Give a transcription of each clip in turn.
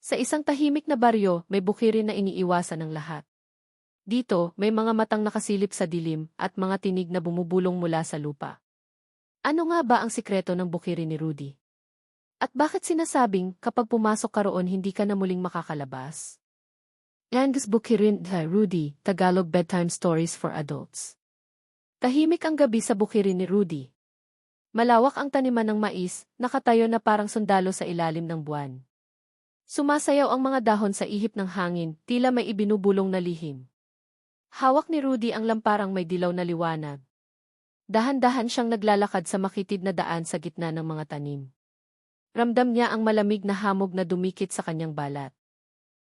Sa isang tahimik na baryo, may bukirin na iniiwasan ng lahat. Dito, may mga matang nakasilip sa dilim at mga tinig na bumubulong mula sa lupa. Ano nga ba ang sikreto ng bukirin ni Rudy? At bakit sinasabing kapag pumasok ka roon hindi ka na muling makakalabas? Angus Bukirin by Rudy, Tagalog Bedtime Stories for Adults. Tahimik ang gabi sa bukirin ni Rudy. Malawak ang taniman ng mais, nakatayo na parang sundalo sa ilalim ng buwan. Sumasayaw ang mga dahon sa ihip ng hangin, tila may ibinubulong na lihim. Hawak ni Rudy ang lamparang may dilaw na liwanag. Dahan-dahan siyang naglalakad sa makitid na daan sa gitna ng mga tanim. Ramdam niya ang malamig na hamog na dumikit sa kanyang balat.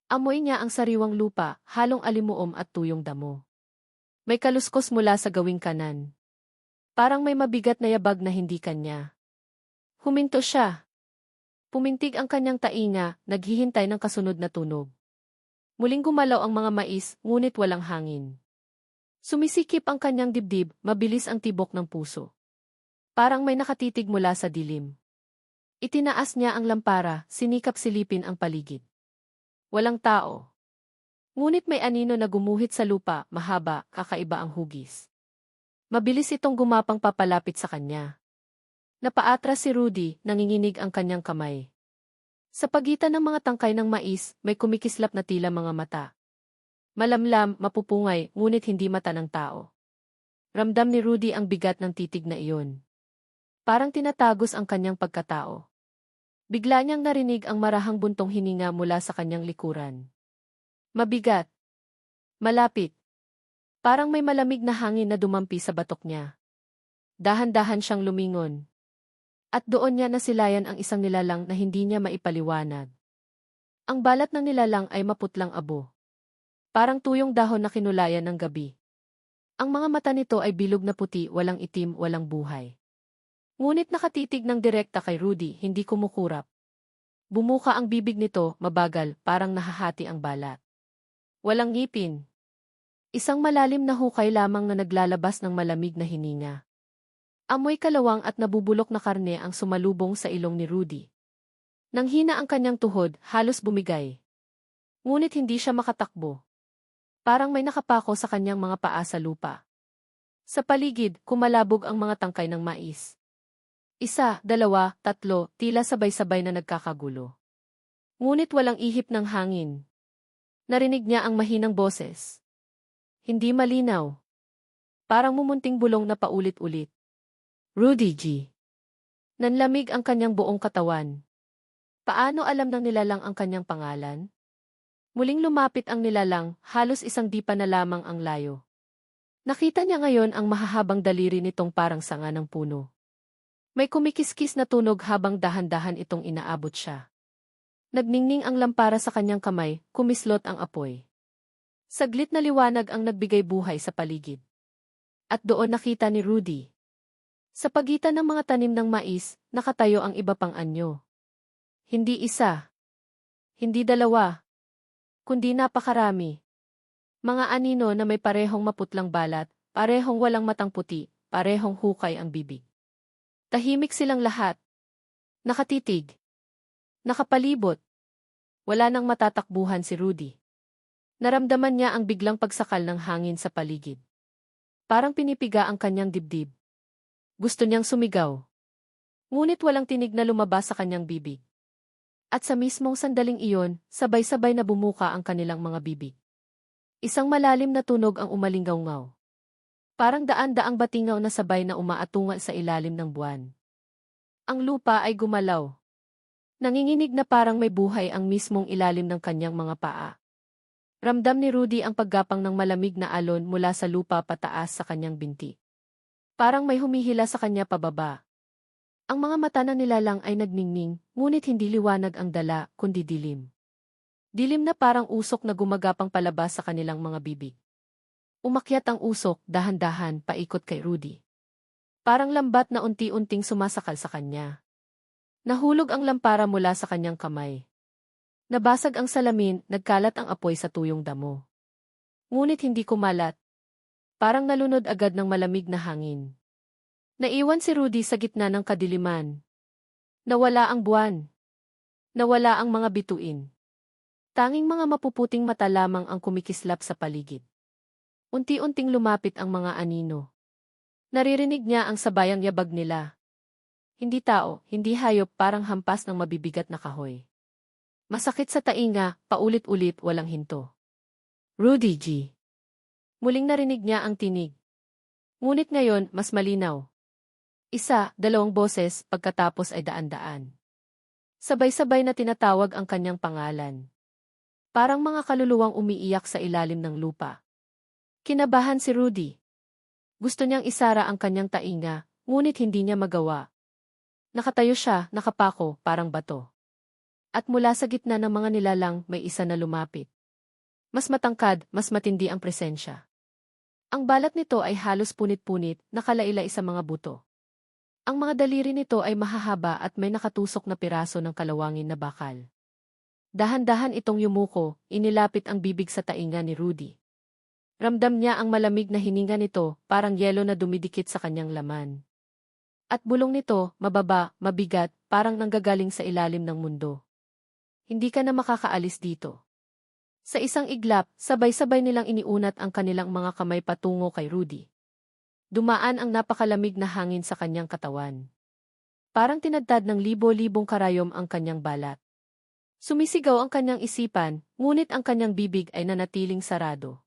Amoy niya ang sariwang lupa, halong alimuom at tuyong damo. May kaluskos mula sa gawing kanan. Parang may mabigat na yabag na hindi kanya. Huminto siya. Pumintig ang kanyang tainga, naghihintay ng kasunod na tunog. Muling gumalaw ang mga mais, ngunit walang hangin. Sumisikip ang kanyang dibdib, mabilis ang tibok ng puso. Parang may nakatitig mula sa dilim. Itinaas niya ang lampara, sinikap silipin ang paligid. Walang tao. Ngunit may anino na gumuhit sa lupa, mahaba, kakaiba ang hugis. Mabilis itong gumapang papalapit sa kanya. Napaatras si Rudy, nanginginig ang kanyang kamay. Sa pagitan ng mga tangkay ng mais, may kumikislap na tila mga mata. Malamlam, mapupungay, ngunit hindi mata ng tao. Ramdam ni Rudy ang bigat ng titig na iyon. Parang tinatagos ang kanyang pagkatao. Bigla niyang narinig ang marahang buntong hininga mula sa kanyang likuran. Mabigat. Malapit. Parang may malamig na hangin na dumampi sa batok niya. Dahan-dahan siyang lumingon. At doon niya nasilayan ang isang nilalang na hindi niya maipaliwanag. Ang balat ng nilalang ay maputlang abo. Parang tuyong dahon na kinulayan ng gabi. Ang mga mata nito ay bilog na puti, walang itim, walang buhay. Ngunit nakatitig ng direkta kay Rudy, hindi kumukurap. Bumuka ang bibig nito, mabagal, parang nahahati ang balat. Walang ngipin. Isang malalim na hukay lamang na naglalabas ng malamig na hininga. Amoy kalawang at nabubulok na karne ang sumalubong sa ilong ni Rudy. Nang hina ang kanyang tuhod, halos bumigay. Ngunit hindi siya makatakbo. Parang may nakapako sa kanyang mga paa sa lupa. Sa paligid, kumalabog ang mga tangkay ng mais. Isa, dalawa, tatlo, tila sabay-sabay na nagkakagulo. Ngunit walang ihip ng hangin. Narinig niya ang mahinang boses. Hindi malinaw. Parang mumunting bulong na paulit-ulit. Rudy G. Nanlamig ang kanyang buong katawan. Paano alam ng nilalang ang kanyang pangalan? Muling lumapit ang nilalang, halos isang dipa na lamang ang layo. Nakita niya ngayon ang mahahabang daliri nitong parang sanga ng puno. May kumikiskis na tunog habang dahan-dahan itong inaabot siya. Nagningning ang lampara sa kanyang kamay, kumislot ang apoy. Saglit na liwanag ang nagbigay buhay sa paligid. At doon nakita ni Rudy. Sa pagitan ng mga tanim ng mais, nakatayo ang iba pang anyo. Hindi isa. Hindi dalawa. Kundi napakarami. Mga anino na may parehong maputlang balat, parehong walang matang puti, parehong hukay ang bibig. Tahimik silang lahat. Nakatitig. Nakapalibot. Wala nang matatakbuhan si Rudy. Naramdaman niya ang biglang pagsakal ng hangin sa paligid. Parang pinipiga ang kanyang dibdib. Gusto niyang sumigaw. Ngunit walang tinig na lumabas sa kanyang bibig. At sa mismong sandaling iyon, sabay-sabay na bumuka ang kanilang mga bibig. Isang malalim na tunog ang umalinggaw-ngaw. Parang daan-daang batingaw na sabay na umaatungal sa ilalim ng buwan. Ang lupa ay gumalaw. Nanginginig na parang may buhay ang mismong ilalim ng kanyang mga paa. Ramdam ni Rudy ang paggapang ng malamig na alon mula sa lupa pataas sa kanyang binti. Parang may humihila sa kanya pababa. Ang mga mata ng nilalang ay nagningning, ngunit hindi liwanag ang dala, kundi dilim. Dilim na parang usok na gumagapang palabas sa kanilang mga bibig. Umakyat ang usok, dahan-dahan, paikot kay Rudy. Parang lambat na unti-unting sumasakal sa kanya. Nahulog ang lampara mula sa kanyang kamay. Nabasag ang salamin, nagkalat ang apoy sa tuyong damo. Ngunit hindi kumalat. Parang nalunod agad ng malamig na hangin. Naiwan si Rudy sa gitna ng kadiliman. Nawala ang buwan. Nawala ang mga bituin. Tanging mga mapuputing mata lamang ang kumikislap sa paligid. Unti-unting lumapit ang mga anino. Naririnig niya ang sabayang yabag nila. Hindi tao, hindi hayop parang hampas ng mabibigat na kahoy. Masakit sa tainga, paulit-ulit walang hinto. Rudy G. Muling narinig niya ang tinig. Ngunit ngayon, mas malinaw. Isa, dalawang boses, pagkatapos ay daan-daan. Sabay-sabay na tinatawag ang kanyang pangalan. Parang mga kaluluwang umiiyak sa ilalim ng lupa. Kinabahan si Rudy. Gusto niyang isara ang kanyang tainga, ngunit hindi niya magawa. Nakatayo siya, nakapako, parang bato. At mula sa gitna ng mga nilalang, may isa na lumapit. Mas matangkad, mas matindi ang presensya. Ang balat nito ay halos punit-punit, nakalailay sa mga buto. Ang mga daliri nito ay mahahaba at may nakatusok na piraso ng kalawangin na bakal. Dahan-dahan itong yumuko, inilapit ang bibig sa tainga ni Rudy. Ramdam niya ang malamig na hininga nito, parang yelo na dumidikit sa kanyang laman. At bulong nito, mababa, mabigat, parang nanggagaling sa ilalim ng mundo. Hindi ka na makakaalis dito. Sa isang iglap, sabay-sabay nilang iniunat ang kanilang mga kamay patungo kay Rudy. Dumaan ang napakalamig na hangin sa kanyang katawan. Parang tinadtad ng libo-libong karayom ang kanyang balat. Sumisigaw ang kanyang isipan, ngunit ang kanyang bibig ay nanatiling sarado.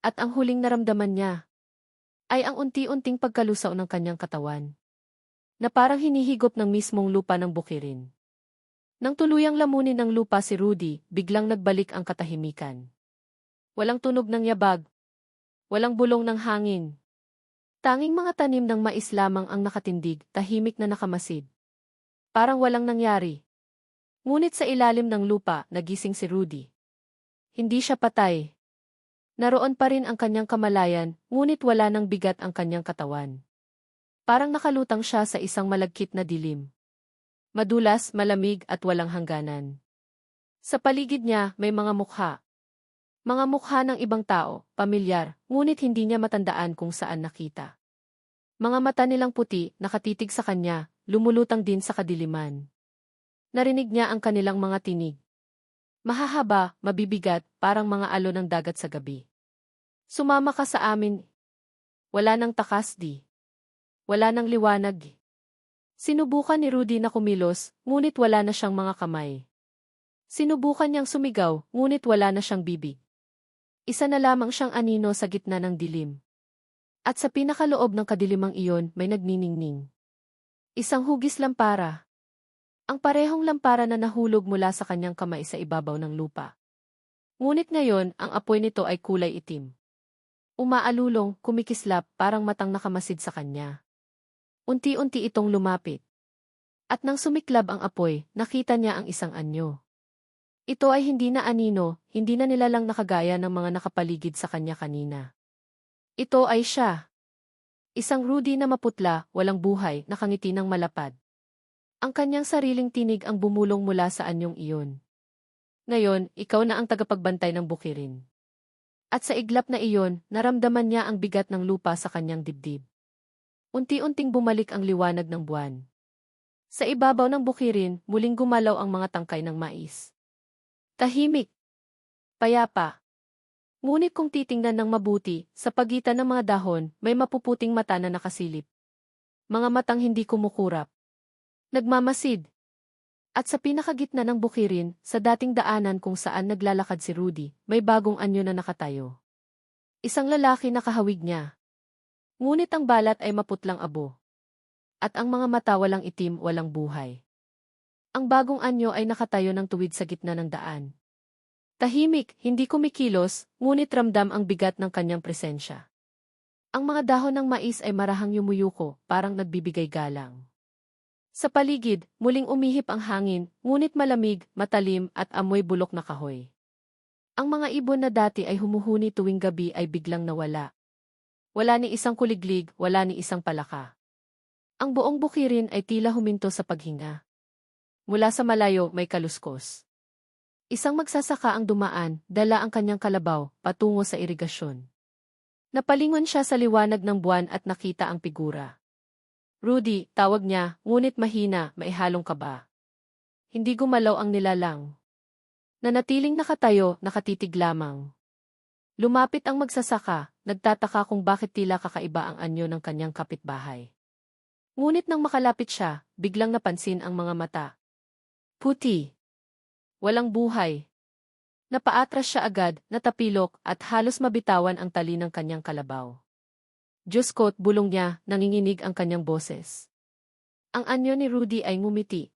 At ang huling naramdaman niya ay ang unti-unting pagkalusaw ng kanyang katawan na parang hinihigop ng mismong lupa ng bukirin. Nang tuluyang lamunin ng lupa si Rudy, biglang nagbalik ang katahimikan. Walang tunog ng yabag. Walang bulong ng hangin. Tanging mga tanim ng mais lamang ang nakatindig, tahimik na nakamasid. Parang walang nangyari. Ngunit sa ilalim ng lupa, nagising si Rudy. Hindi siya patay. Naroon pa rin ang kanyang kamalayan, ngunit wala ng bigat ang kanyang katawan. Parang nakalutang siya sa isang malagkit na dilim. Madulas, malamig at walang hangganan. Sa paligid niya, may mga mukha, mga mukha ng ibang tao, pamilyar, ngunit hindi niya matandaan kung saan nakita. Mga mata nilang puti, nakatitig sa kanya, lumulutang din sa kadiliman. Narinig niya ang kanilang mga tinig. Mahahaba, mabibigat, parang mga alo ng dagat sa gabi. Sumama ka sa amin. Wala nang takas di. Wala nang liwanag. Sinubukan ni Rudy na kumilos, ngunit wala na siyang mga kamay. Sinubukan niyang sumigaw, ngunit wala na siyang bibig. Isa na lamang siyang anino sa gitna ng dilim. At sa pinakaloob ng kadilimang iyon may nagniningning. Isang hugis lampara. Ang parehong lampara na nahulog mula sa kanyang kamay sa ibabaw ng lupa. Ngunit ngayon, ang apoy nito ay kulay itim. Umaalulong, kumikislap, parang matang nakamasid sa kanya. Unti-unti itong lumapit. At nang sumiklab ang apoy, nakita niya ang isang anyo. Ito ay hindi na anino, hindi na nilalang nakagaya ng mga nakapaligid sa kanya kanina. Ito ay siya. Isang Rudy na maputla, walang buhay, nakangiti ng malapad. Ang kanyang sariling tinig ang bumulong mula sa anyong iyon. Ngayon, ikaw na ang tagapagbantay ng bukirin. At sa iglap na iyon, naramdaman niya ang bigat ng lupa sa kanyang dibdib. Unti-unting bumalik ang liwanag ng buwan. Sa ibabaw ng bukirin, muling gumalaw ang mga tangkay ng mais. Tahimik. Payapa. Ngunit kung titingnan ng mabuti, sa pagitan ng mga dahon, may mapuputing mata na nakasilip. Mga matang hindi kumukurap. Nagmamasid. At sa pinakagitna ng bukirin, sa dating daanan kung saan naglalakad si Rudy, may bagong anyo na nakatayo. Isang lalaki nakahawig niya. Ngunit ang balat ay maputlang abo. At ang mga mata walang itim, walang buhay. Ang bagong anyo ay nakatayo ng tuwid sa gitna ng daan. Tahimik, hindi kumikilos, ngunit ramdam ang bigat ng kanyang presensya. Ang mga dahon ng mais ay marahang yumuyuko, parang nagbibigay galang. Sa paligid, muling umihip ang hangin, ngunit malamig, matalim at amoy bulok na kahoy. Ang mga ibon na dati ay humuhuni tuwing gabi ay biglang nawala. Wala ni isang kuliglig, wala ni isang palaka. Ang buong bukirin ay tila huminto sa paghinga. Mula sa malayo may kaluskos. Isang magsasaka ang dumaan, dala ang kanyang kalabaw, patungo sa irigasyon. Napalingon siya sa liwanag ng buwan at nakita ang figura. Rudy, tawag niya, ngunit mahina, maihalong kaba. Hindi gumalaw ang nilalang. Nanatiling nakatayo, nakatitig lamang. Lumapit ang magsasaka, nagtataka kung bakit tila kakaiba ang anyo ng kanyang kapitbahay. Ngunit nang makalapit siya, biglang napansin ang mga mata. Puti. Walang buhay. Napaatras siya agad, natapilok, at halos mabitawan ang tali ng kanyang kalabaw. Diyos ko't bulong niya, nanginginig ang kanyang boses. Ang anyo ni Rudy ay ngumiti.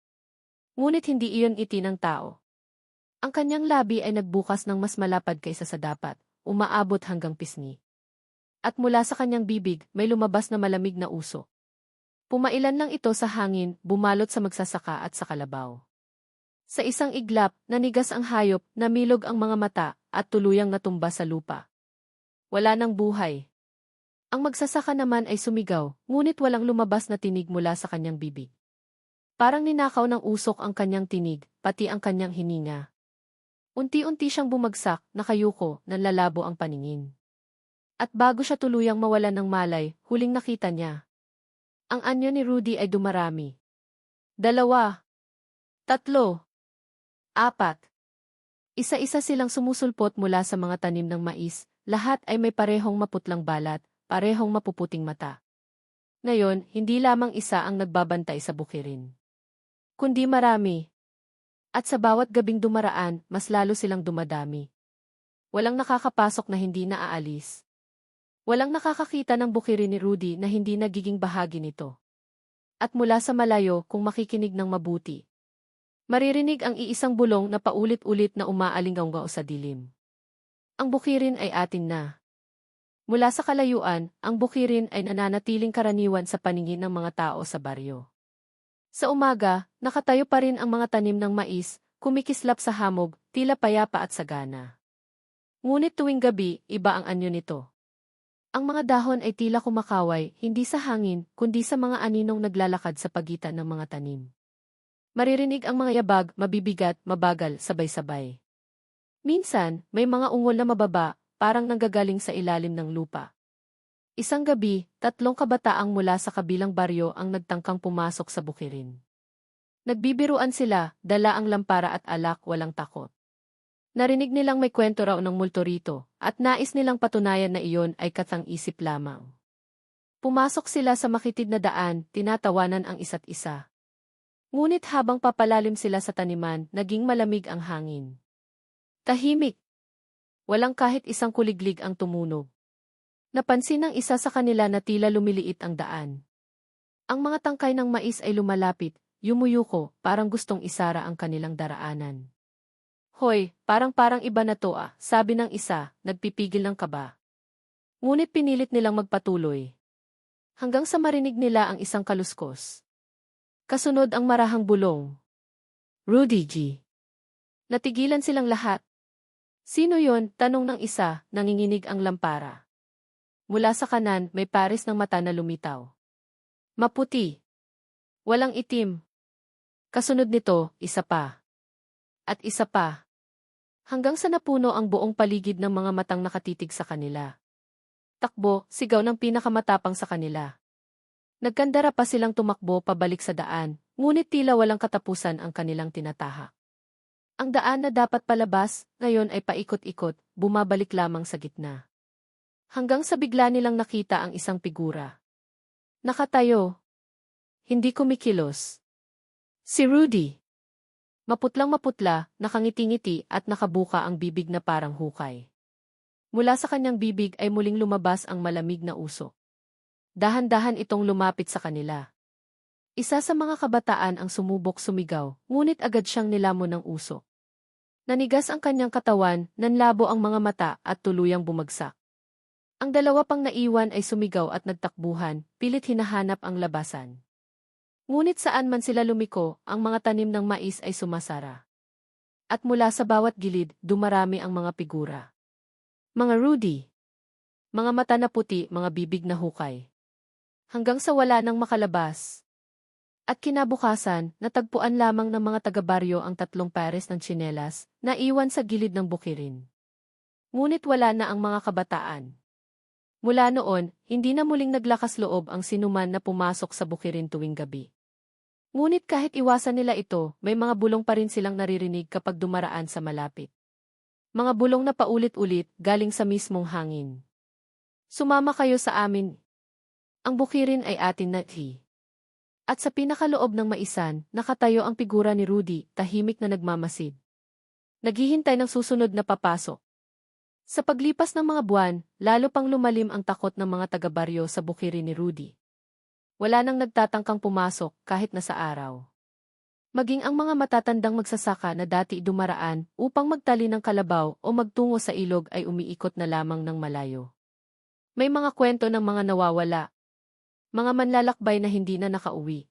Ngunit hindi iyon iti ng tao. Ang kanyang labi ay nagbukas ng mas malapad kaysa sa dapat, umaabot hanggang pisngi. At mula sa kanyang bibig, may lumabas na malamig na uso. Pumailan lang ito sa hangin, bumalot sa magsasaka at sa kalabaw. Sa isang iglap, nanigas ang hayop, namilog ang mga mata, at tuluyang natumba sa lupa. Wala nang buhay. Ang magsasaka naman ay sumigaw, ngunit walang lumabas na tinig mula sa kanyang bibig. Parang ninakaw ng usok ang kanyang tinig, pati ang kanyang hininga. Unti-unti siyang bumagsak, nakayuko, nanlalabo ang paningin. At bago siya tuluyang mawalan ng malay, huling nakita niya. Ang anyo ni Rudy ay dumarami. Dalawa. Tatlo. Apat. Isa-isa silang sumusulpot mula sa mga tanim ng mais, lahat ay may parehong maputlang balat, parehong mapuputing mata. Ngayon, hindi lamang isa ang nagbabantay sa bukirin. Kundi marami, at sa bawat gabing dumaraan, mas lalo silang dumadami. Walang nakakapasok na hindi naaalis. Walang nakakakita ng bukirin ni Rudy na hindi nagiging bahagi nito. At mula sa malayo kung makikinig ng mabuti. Maririnig ang iisang bulong na paulit-ulit na umaalinggaw sa dilim. Ang bukirin ay atin na. Mula sa kalayuan, ang bukirin ay nananatiling karaniwan sa paningin ng mga tao sa baryo. Sa umaga, nakatayo pa rin ang mga tanim ng mais, kumikislap sa hamog, tila payapa at sagana. Ngunit tuwing gabi, iba ang anyo nito. Ang mga dahon ay tila kumakaway, hindi sa hangin, kundi sa mga aninong naglalakad sa pagitan ng mga tanim. Maririnig ang mga yabag, mabibigat, mabagal, sabay-sabay. Minsan, may mga ungol na mababa, parang nanggagaling sa ilalim ng lupa. Isang gabi, tatlong kabataang mula sa kabilang baryo ang nagtangkang pumasok sa bukirin. Nagbibiruan sila, dala ang lampara at alak walang takot. Narinig nilang may kwento raw ng multo rito, at nais nilang patunayan na iyon ay katang-isip lamang. Pumasok sila sa makitid na daan, tinatawanan ang isa't isa. Ngunit habang papalalim sila sa taniman, naging malamig ang hangin. Tahimik. Walang kahit isang kuliglig ang tumunog. Napansin ng isa sa kanila na tila lumiliit ang daan. Ang mga tangkay ng mais ay lumalapit, yumuyuko, parang gustong isara ang kanilang daraanan. Hoy, parang-parang iba na to ah, sabi ng isa, nagpipigil ng kaba. Ngunit pinilit nilang magpatuloy. Hanggang sa marinig nila ang isang kaluskos. Kasunod ang marahang bulong. Rudy G. Natigilan silang lahat. Sino yon? Tanong ng isa, nanginginig ang lampara. Mula sa kanan, may pares ng mata na lumitaw. Maputi. Walang itim. Kasunod nito, isa pa. At isa pa. Hanggang sa napuno ang buong paligid ng mga matang nakatitig sa kanila. Takbo, sigaw ng pinakamatapang sa kanila. Nagkandara pa silang tumakbo pabalik sa daan, ngunit tila walang katapusan ang kanilang tinatahak. Ang daan na dapat palabas, ngayon ay paikot-ikot, bumabalik lamang sa gitna. Hanggang sa bigla nilang nakita ang isang figura. Nakatayo. Hindi kumikilos. Si Rudy. Maputlang maputla, nakangiti-ngiti at nakabuka ang bibig na parang hukay. Mula sa kanyang bibig ay muling lumabas ang malamig na usok. Dahan-dahan itong lumapit sa kanila. Isa sa mga kabataan ang sumubok sumigaw, ngunit agad siyang nilamon ng usok. Nanigas ang kanyang katawan, nanlabo ang mga mata at tuluyang bumagsak. Ang dalawa pang naiwan ay sumigaw at nagtakbuhan, pilit hinahanap ang labasan. Ngunit saan man sila lumiko, ang mga tanim ng mais ay sumasara. At mula sa bawat gilid, dumarami ang mga figura. Mga Rudy. Mga mata na puti, mga bibig na hukay. Hanggang sa wala nang makalabas. At kinabukasan, natagpuan lamang ng mga taga-baryo ang tatlong pares ng tsinelas na iwan sa gilid ng bukirin. Ngunit wala na ang mga kabataan. Mula noon, hindi na muling naglakas loob ang sinuman na pumasok sa bukirin tuwing gabi. Ngunit kahit iwasan nila ito, may mga bulong pa rin silang naririnig kapag dumaraan sa malapit. Mga bulong na paulit-ulit galing sa mismong hangin. Sumama kayo sa amin. Ang bukirin ay atin na hi. At sa pinakaloob ng maisan, nakatayo ang figura ni Rudy, tahimik na nagmamasid. Naghihintay ng susunod na papasok. Sa paglipas ng mga buwan, lalo pang lumalim ang takot ng mga taga-baryo sa bukirin ni Rudy. Wala nang nagtatangkang pumasok kahit na sa araw. Maging ang mga matatandang magsasaka na dati dumaraan upang magtali ng kalabaw o magtungo sa ilog ay umiikot na lamang ng malayo. May mga kwento ng mga nawawala. Mga manlalakbay na hindi na nakauwi.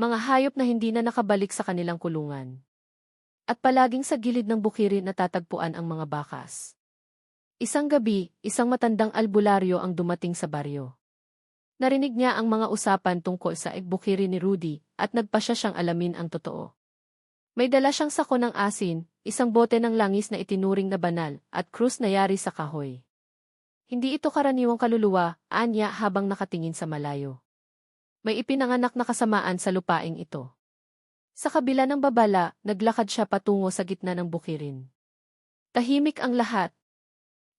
Mga hayop na hindi na nakabalik sa kanilang kulungan. At palaging sa gilid ng bukirin natatagpuan ang mga bakas. Isang gabi, isang matandang albularyo ang dumating sa baryo. Narinig niya ang mga usapan tungkol sa igbukiri ni Rudy at nagpasya siyang alamin ang totoo. May dala siyang sako ng asin, isang bote ng langis na itinuring na banal, at krus na yari sa kahoy. Hindi ito karaniwang kaluluwa, anya habang nakatingin sa malayo. May ipinanganak na kasamaan sa lupaing ito. Sa kabila ng babala, naglakad siya patungo sa gitna ng bukirin. Tahimik ang lahat.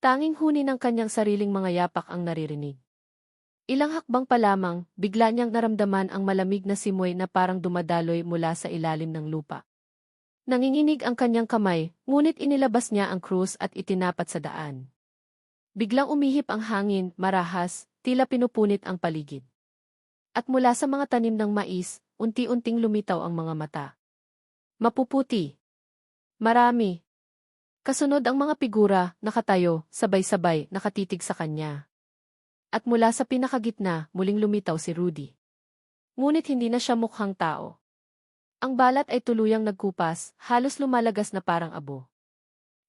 Tanging huni ng kanyang sariling mga yapak ang naririnig. Ilang hakbang pa lamang, bigla niyang naramdaman ang malamig na simoy na parang dumadaloy mula sa ilalim ng lupa. Nanginginig ang kanyang kamay, ngunit inilabas niya ang krus at itinapat sa daan. Biglang umihip ang hangin, marahas, tila pinupunit ang paligid. At mula sa mga tanim ng mais, unti-unting lumitaw ang mga mata. Mapuputi. Marami. Kasunod ang mga figura, nakatayo, sabay-sabay, nakatitig sa kanya. At mula sa pinakagitna, muling lumitaw si Rudy. Ngunit hindi na siya mukhang tao. Ang balat ay tuluyang nagkupas, halos lumalagas na parang abo.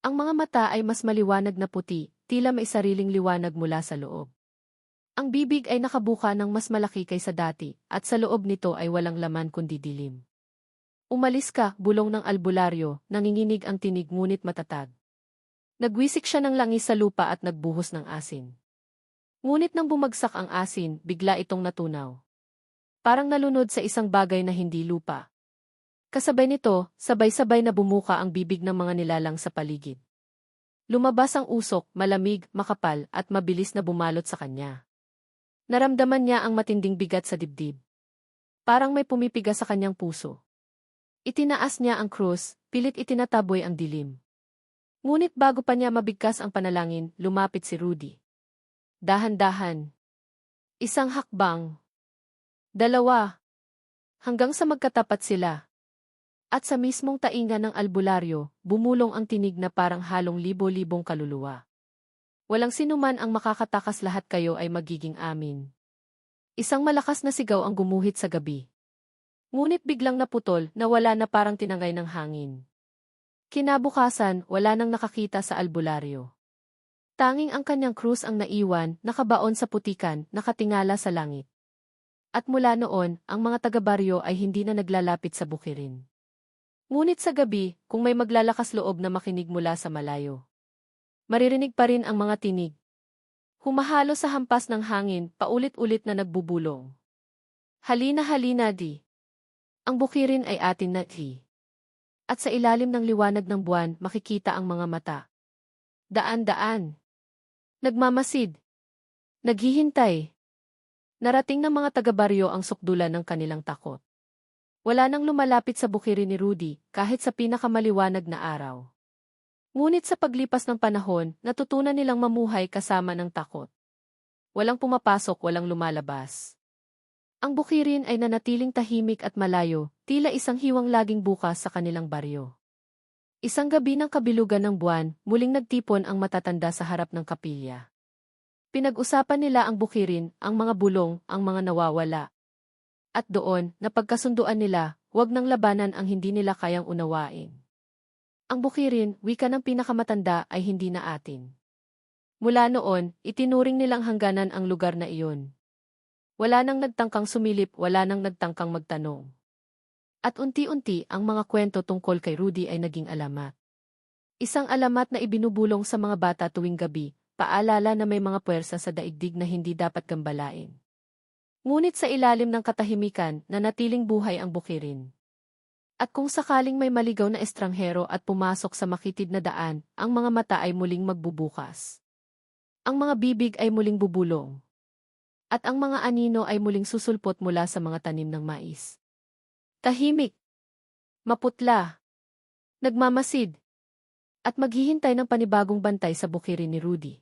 Ang mga mata ay mas maliwanag na puti, tila may sariling liwanag mula sa loob. Ang bibig ay nakabuka ng mas malaki kaysa dati, at sa loob nito ay walang laman kundi dilim. Umalis ka, bulong ng albularyo, nanginginig ang tinig ngunit matatag. Nagwisik siya ng langis sa lupa at nagbuhos ng asin. Ngunit nang bumagsak ang asin, bigla itong natunaw. Parang nalunod sa isang bagay na hindi lupa. Kasabay nito, sabay-sabay na bumuka ang bibig ng mga nilalang sa paligid. Lumabas ang usok, malamig, makapal, at mabilis na bumalot sa kanya. Naramdaman niya ang matinding bigat sa dibdib. Parang may pumipiga sa kanyang puso. Itinaas niya ang krus, pilit itinataboy ang dilim. Ngunit bago pa niya mabigkas ang panalangin, lumapit si Rudy. Dahan-dahan. Isang hakbang. Dalawa. Hanggang sa magkatapat sila. At sa mismong tainga ng albularyo, bumulong ang tinig na parang halong libo-libong kaluluwa. Walang sinuman ang makakatakas lahat kayo ay magiging amin. Isang malakas na sigaw ang gumuhit sa gabi. Ngunit biglang naputol na wala na parang tinangay ng hangin. Kinabukasan, wala nang nakakita sa albularyo. Tanging ang kanyang krus ang naiwan, nakabaon sa putikan, nakatingala sa langit. At mula noon, ang mga taga-baryo ay hindi na naglalapit sa bukirin. Ngunit sa gabi, kung may maglalakas loob na makinig mula sa malayo. Maririnig pa rin ang mga tinig. Humahalo sa hampas ng hangin, paulit-ulit na nagbubulong. Halina halina di. Ang bukirin ay atin na di. At sa ilalim ng liwanag ng buwan, makikita ang mga mata. Daan-daan. Nagmamasid. Naghihintay. Narating ng mga taga-baryo ang sukdulan ng kanilang takot. Wala nang lumalapit sa bukirin ni Rudy kahit sa pinakamaliwanag na araw. Ngunit sa paglipas ng panahon, natutunan nilang mamuhay kasama ng takot. Walang pumapasok, walang lumalabas. Ang bukirin ay nanatiling tahimik at malayo, tila isang hiwang laging bukas sa kanilang baryo. Isang gabi ng kabilugan ng buwan, muling nagtipon ang matatanda sa harap ng kapilya. Pinag-usapan nila ang bukirin, ang mga bulong, ang mga nawawala. At doon, napagkasunduan nila, huwag nang labanan ang hindi nila kayang unawain. Ang bukirin, wika ng pinakamatanda ay hindi na atin. Mula noon, itinuring nilang hangganan ang lugar na iyon. Wala nang nagtangkang sumilip, wala nang nagtangkang magtanong. At unti-unti ang mga kwento tungkol kay Rudy ay naging alamat. Isang alamat na ibinubulong sa mga bata tuwing gabi, paalala na may mga puwersa sa daigdig na hindi dapat gambalain. Ngunit sa ilalim ng katahimikan, nanatiling buhay ang bukirin. At kung sakaling may maligaw na estranghero at pumasok sa makitid na daan, ang mga mata ay muling magbubukas. Ang mga bibig ay muling bubulong. At ang mga anino ay muling susulpot mula sa mga tanim ng mais. Tahimik. Maputla. Nagmamasid. At maghihintay ng panibagong bantay sa bukirin ni Rudy.